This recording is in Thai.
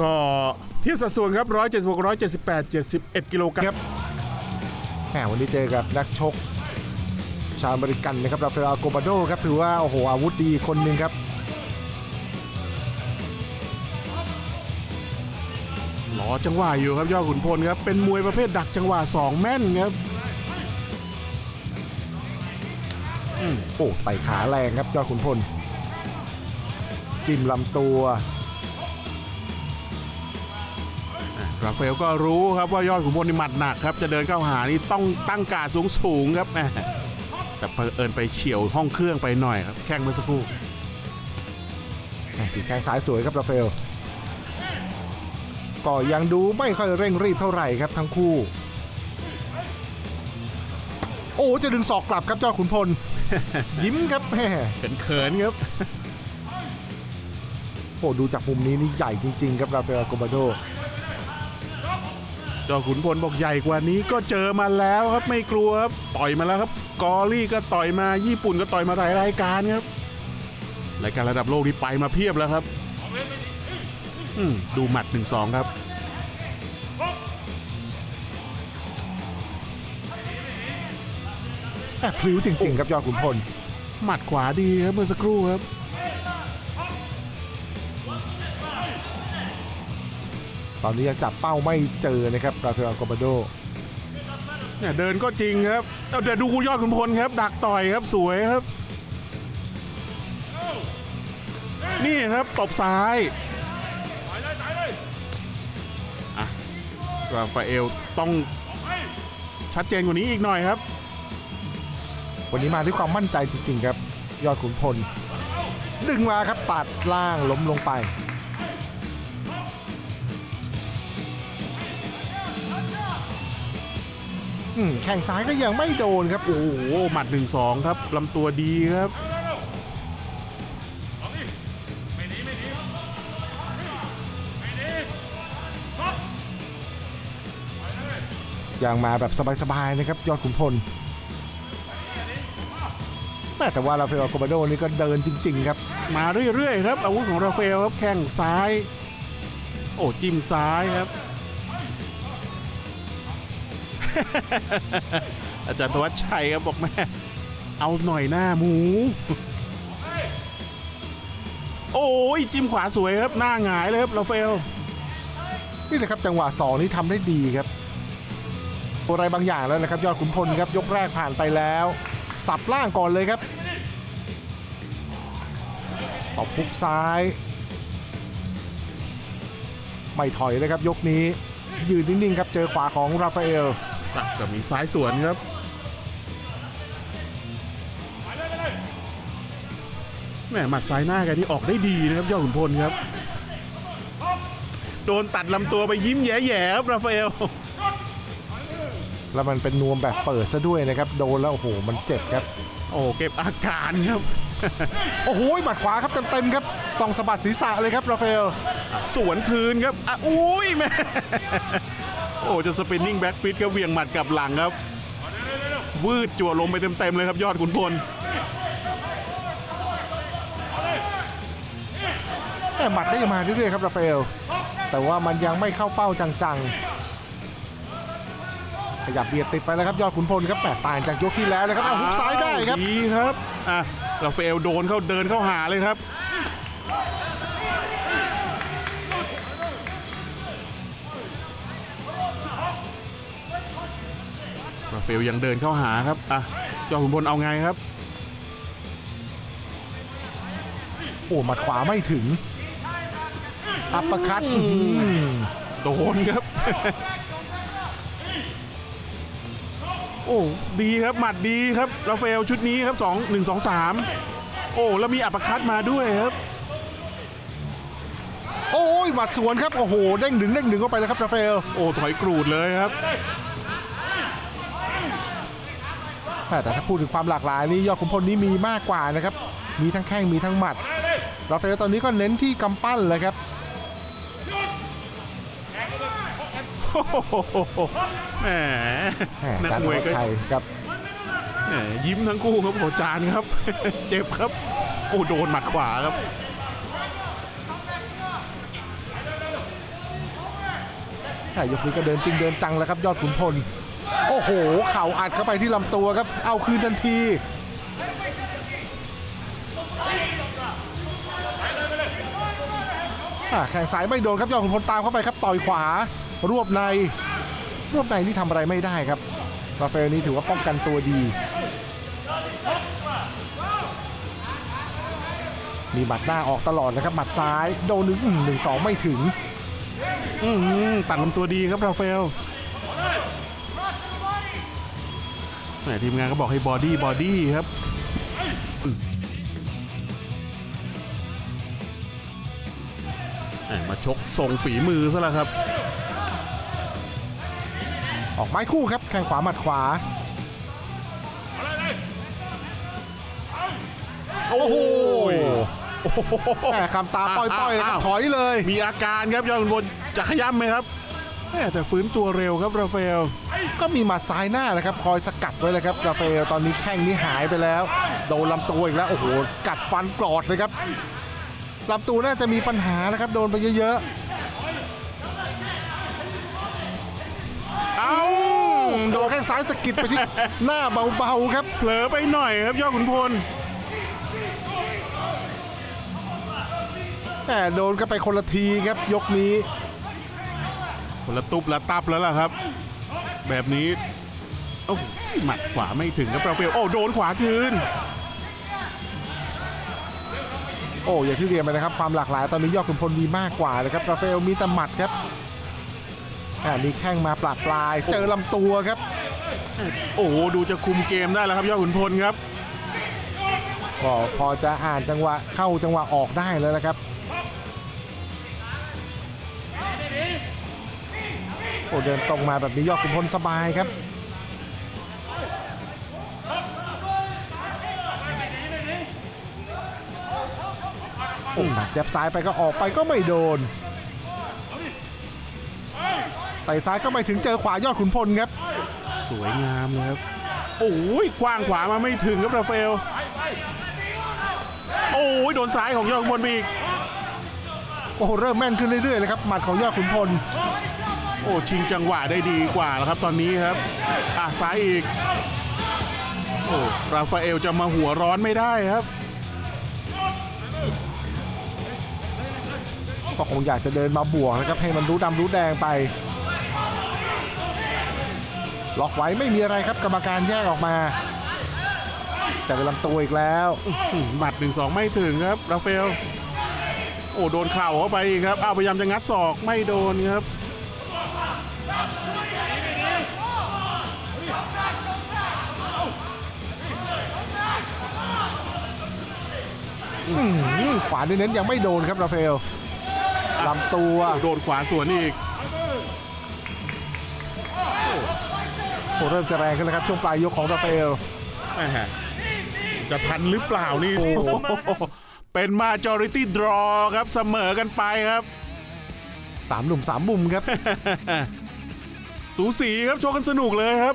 ก็เทียบสัดส่วนครับ176 178 71 กิโลกรัมครับแหมวันนี้เจอกับนักชก ชาวอเมริกันนะครับราฟาเอลโกบาโดครับถือว่าโอ้โหอาวุธดีคนหนึ่งครับรอจังหวะอยู่ครับยอดขุนพลครับ เป็นมวยประเภทดักจังหวะ2แม่นครับโอ้ไต่ขาแรงครับยอดขุนพล จิ้มลำตัว ราฟาเอลก็รู้ครับว่ายอดขุนพลนี่หมัดหนักครับ จะเดินเข้าหานี่ต้องตั้งการดสูงสูงๆครับแหมแต่เผอิญไปเฉียวห้องเครื่องไปหน่อยครับแข้งเมื่อสักครู่แหม่ตีแข้งซ้ายสวยครับราฟาเอลก็ยังดูไม่ค่อยเร่งรีบเท่าไหร่ครับทั้งคู่ โอ้จะดึงศอกกลับครับยอดขุนพล ยิ้มครับแหมเขินๆครับโอ้ดูจากมุมนี้นี่ใหญ่จริง ๆ ครับราฟาเอลโกบาโด จอขุนพลบอกใหญ่กว่านี้ก็เจอมาแล้วครับไม่กลัวครับต่อยมาแล้วครับ กอรี่ก็ต่อยมาญี่ปุ่นก็ต่อยมาหลายรายการครับรายการระดับโลกนี่ไปมาเพียบแล้วครับดูหมัดหนึ่งสองครับแหม่พลิ้วจริง ๆ ครับยอดขุนพล หมัดขวาดีครับเมื่อสักครู่ครับ ตอนนี้ยังจับเป้าไม่เจอนะครับราฟาเอลโกบาโดเนี่ยเดินก็จริงครับเอาเดี๋ยวดูยอดขุนพลครับ ดักต่อยครับสวยครับ นี่ครับตบซ้ายอะราฟาเอลต้องชัดเจนกว่านี้อีกหน่อยครับ วันนี้มาด้วยความมั่นใจจริงๆครับ ยอดขุนพล ดึงมาครับตัดล่างล้มลงไป อืมแข่งซ้ายก็ยังไม่โดนครับ โอ้โหโอ้โหหมัดหนึ่งสองครับลำตัวดีครับยังมาแบบสบายๆนะครับยอดขุนพลแม่แต่ว่าราฟาเอลโกบาโดนี่ก็เดินจริง ๆ ครับ มาเรื่อยๆครับอาวุธของราฟาเอลครับแข้งซ้าย โอ้จิ้มซ้ายครับ อาจารย์ธวัชชัยครับบอกแม่เอาหน่อยหน้าหมู โอ้ยจิ้มขวาสวยครับหน้าหงายเลยครับราฟาเอลนี่แหละครับจังหวะ2นี้ทำได้ดีครับอะไรบางอย่างแล้วนะครับ ยอดขุนพลครับยกแรกผ่านไปแล้ว สับล่างก่อนเลยครับตบพุกซ้าย ไม่ถอยเลยครับยกนี้ ยืนนิ่งๆครับเจอขวาของราฟาเอล ตัดกับมีซ้ายสวนครับแหมหมัดซ้ายหน้าแกันที่ออกได้ดีนะครับยอดขุนพลครับ โดนตัดลำตัวไปยิ้มแย่ๆครับราฟาเอลแล้วมันเป็นนวมแบบเปิดซะด้วยนะครับ โดนแล้วโอ้โหมันเจ็บครับ โอ้เก็บอาการครับ โอ้โหหมัดขวาครับเต็มๆครับต้องสะบัดศีรษะเลยครับราฟาเอลสวนคืนครับอะอุ้ยแม่ โอ้จะสปินนิ่งแบ็กฟิตครับเหวียงหมัดกลับหลังครับวืดจั่วลงไปเต็มๆเลยครับยอดขุนพลแต่หมัดก็ยังมาเรื่อยๆครับราฟาเอลแต่ว่ามันยังไม่เข้าเป้าจังๆ ขยับเบียดติดไปแล้วครับยอดขุนพลครับแปดต่างจากยกที่แล้วนะครับเอาหุกซ้ายได้ครับดีครับอะราฟาเอลโดนเข้าเดินเข้าหาเลยครับ ราฟาเอลยังเดินเข้าหาครับอะยอดขุนพลเอาไงครับ โอ้หมัดขวาไม่ถึง อัปเปอร์คัตโดนครับ โอ้ดีครับหมัดดีครับราฟาเอลชุดนี้ครับ2 1 2 3 โอ้แล้วมีอัปเปอร์คัตมาด้วยครับโอ้ยหมัดสวนครับ โอ้โห เด้งดึงเด้งดึงเข้าไปแล้วครับราฟาเอลโอ้ถอยกรูดเลยครับ แต่ถ้าพูดถึงความหลากหลายนี่ยอดขุนพลนี้มีมากกว่านะครับ มีทั้งแข้งมีทั้งหมัดราฟาเอลตอนนี้ก็เน้นที่กำปั้นเลยครับโอ้โหแหมแหม่นักจานมธวยวัชก็ชัยครับแหมยิ้มทั้งคู่ครับโอจานครับ เจ็บครับ โอ้โดนหมัดขวาครับอะยกนี้ก็เดินจริงเดินจังแล้วครับยอดขุนพล โอ้โห เข่าอัดเข้าไปที่ลำตัวครับ เอาคืนทันที แข่งสายไม่โดนครับยอดขุนพลตามเข้าไปครับต่อยขวา รวบใน รวบในนี่ทำอะไรไม่ได้ครับราเอลนี่ถือว่าป้องกันตัวดี มีหมัดหน้าออกตลอดนะครับหมัดซ้าย โดนหนึ่งหนึ่งสองไม่ถึง อืมตัดลำตัวดีครับราเอล แหมทีมงานก็บอกให้บอดี้บอดี้ครับอืมแหมมาชกส่งฝีมือซะแล้วครับ ออกไม้คู่ครับแข้งขวาหมัดขวา โอ้โหแหมคำตาป้อยๆนะครับอ้าวถอยเลย มีอาการครับยอดขุนพลจะขย้ำไหมครับ แหมแต่ฟื้นตัวเร็วครับราฟาเอลก็มีหมัดซ้ายหน้านะครับ คอยสกัดไว้เลยครับราฟาเอลตอนนี้แข้งนี้หายไปแล้ว โดนลำตัวอีกแล้ว โอ้โห กัดฟันกรอดเลยครับลำตัวน่าจะมีปัญหานะครับ โดนไปเยอะเอ้าๆโดนแข้งซ้ายสะกิดไปที่หน้าเบาๆครับ เผลอไปหน่อยครับยอดขุนพลแหมโดนก็ไปคนละทีครับยกนี้ คนละตุบละตับแล้วล่ะครับ แบบนี้โอ้าหมัดขวาไม่ถึงครับราฟาเอลโอ้โดนขวาคืนโอ้อย่างที่เรียนไปนะครับความหลากหลายตอนนี้ยอดขุนพลมีมากกว่านะครับราฟาเอลมีแต่หมัดครับอ่ามีแข้งมาปราบปลาย เจอลำตัวครับ โอ้โหดูจะคุมเกมได้แล้วครับยอดขุนพลครับก็พอจะอ่านจังหวะเข้าจังหวะออกได้แล้วนะครับ อ้เดินตรงมาแบบนี้ยอดขุนพลสบายครับโอ้หมัดยับซ้ายไปก็ออกไปก็ไม่โดนไต่ซ้ายก็ไม่ถึงเจอขวายอดขุนพลครับ สวยงามเลยครับโอ้ยคว้างขวามาไม่ถึงครับราฟาเอลโอ้ยโดนซ้ายของยอดขุนพลไปอีกโอ้โหเริ่มแม่นขึ้นเรื่อยๆเลยครับหมัดของยอดขุนพล โอ้ชิงจังหวะได้ดีกว่าแล้วครับตอนนี้ครับอะซ้ายอีกโอ้ราฟาเอลจะมาหัวร้อนไม่ได้ครับ ก็คงอยากจะเดินมาบวกนะครับให้มันรู้ดำรู้แดงไป ล็อกไว้ไม่มีอะไรครับกรรมการแยกออกมาเจอลำตัวอีกแล้วอืมหมัดหนึ่งสองไม่ถึงครับราฟาเอลโอ้โดนเข่าเข้าไปอีกครับอ้าวพยายามจะงัดศอกไม่โดนครับ ขวาเน้นๆยังไม่โดนครับราฟาเอลลำตัวโอ้โดนขวาสวนอีกโอ้เริ่มจะแรงขึ้นแล้วครับช่วงปลายยกของราฟาเอลแหม่จะทันหรือเปล่านี่เป็น majority draw ครับเสมอกันไปครับสามหนุ่มสามมุมครับ สูสีครับโชว์กันสนุกเลยครับ